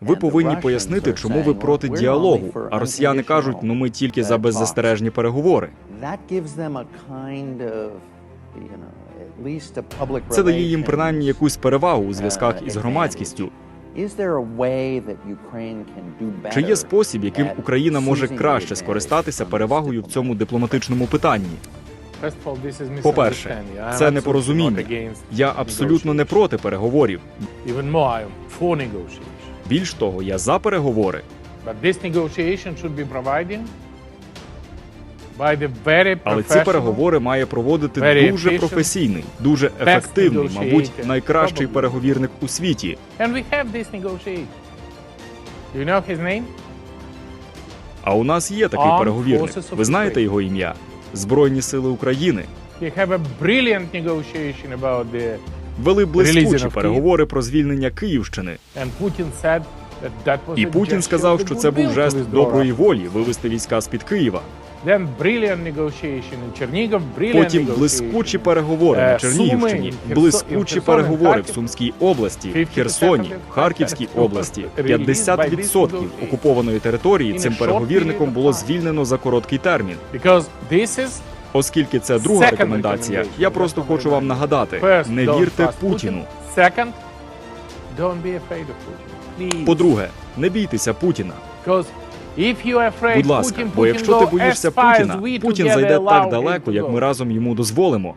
Ви повинні пояснити, чому ви проти діалогу. А росіяни кажуть, ну ми тільки за беззастережні переговори. Це дає їм принаймні якусь перевагу у зв'язках із громадськістю. Чи є спосіб, яким Україна може краще скористатися перевагою в цьому дипломатичному питанні? По-перше, це непорозуміння. Я абсолютно не проти переговорів. For negotiation. Більш того, я за переговори. But this negotiation should be provided by the very Але ці переговори має проводити Very дуже efficient, професійний, дуже ефективний, мабуть, negotiator, найкращий probably. переговірник у світі. And we have this negotiation. Do you know his name? А у нас є такий Armed переговірник. Forces of Ви знаєте Ukraine. його ім'я? Збройні сили України. We have a brilliant negotiation about the Вели блискучі переговори про звільнення Київщини. І Путін сказав, що це був жест доброї волі вивести війська з під Києва. Потім блискучі переговори на Е, Чернігівщині, блискучі переговори в Сумській області, в Херсоні, в Харківській області. 50% окупованої території цим переговірником було звільнено за короткий термін. Оскільки це друга рекомендація, я просто хочу вам нагадати: не вірте Путіну. По-друге, не бійтеся Путіна. Будь ласка, бо якщо ти боїшся Путіна, Путін зайде так далеко, як ми разом йому дозволимо.